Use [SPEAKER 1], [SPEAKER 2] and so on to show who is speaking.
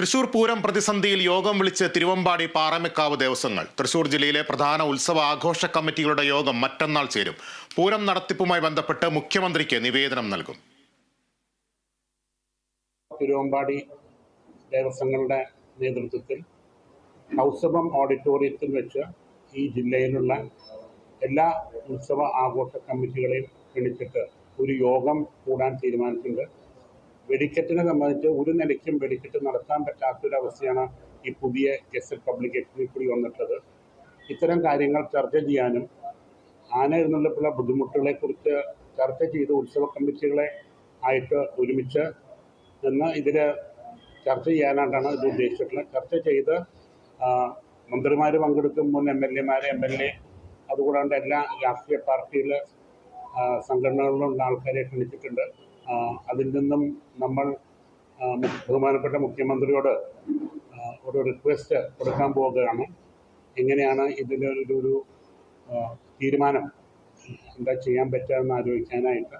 [SPEAKER 1] തൃശൂർ പൂരം പ്രതിസന്ധിയിൽ യോഗം വിളിച്ച് തിരുവമ്പാടി പാറമേക്കാവ് ദേവസ്വങ്ങൾ. തൃശൂർ ജില്ലയിലെ പ്രധാന ഉത്സവ ആഘോഷ കമ്മിറ്റികളുടെ യോഗം മറ്റന്നാൾ ചേരും. പൂരം നടത്തിപ്പുമായി ബന്ധപ്പെട്ട് മുഖ്യമന്ത്രിക്ക് നിവേദനം നൽകും.
[SPEAKER 2] തിരുവമ്പാടി ദേവസ്വങ്ങളുടെ നേതൃത്വത്തിൽ കൗസഭം ഓഡിറ്റോറിയത്തിൽ വെച്ച് ഈ ജില്ലയിലുള്ള എല്ലാ ഉത്സവ ആഘോഷ കമ്മിറ്റികളെയും ക്ഷണിച്ചിട്ട് ഒരു യോഗം കൂടാൻ തീരുമാനിച്ചിട്ടുണ്ട്. വെടിക്കെട്ടിനെ സംബന്ധിച്ച് ഒരു നിലയ്ക്കും വെടിക്കെട്ട് നടത്താൻ പറ്റാത്തൊരവസ്ഥയാണ് ഈ പുതിയ ഗസറ്റ് പബ്ലിക്കേഷനിൽ കൂടി വന്നിട്ടുള്ളത്. ഇത്തരം കാര്യങ്ങൾ ചർച്ച ചെയ്യാനും ആന എഴുന്നള്ളിപ്പുള്ള ബുദ്ധിമുട്ടുകളെക്കുറിച്ച് ചർച്ച ചെയ്ത് ഉത്സവ കമ്മിറ്റികളെ ആയിട്ട് ഒരുമിച്ച് നിന്ന് ഇതിൽ ചർച്ച ചെയ്യാനായിട്ടാണ് ഇത് ഉദ്ദേശിച്ചിട്ടുള്ളത്. ചർച്ച ചെയ്ത് മന്ത്രിമാർ പങ്കെടുക്കും മുൻ എം എൽ എമാർ എം എൽ എ അതുകൂടാണ്ട് എല്ലാ രാഷ്ട്രീയ പാർട്ടിയിലെ സംഘടനകളിലുള്ള ആൾക്കാരെ ക്ഷണിച്ചിട്ടുണ്ട്. അതിൽ നിന്നും നമ്മൾ ബഹുമാനപ്പെട്ട മുഖ്യമന്ത്രിയോട് ഒരു റിക്വസ്റ്റ് കൊടുക്കാൻ പോവുകയാണ്. എങ്ങനെയാണ് ഇതിന്റെ ഒരു ഒരു തീരുമാനം എന്താ ചെയ്യാൻ പറ്റുക എന്ന് ആലോചിക്കാനായിട്ട്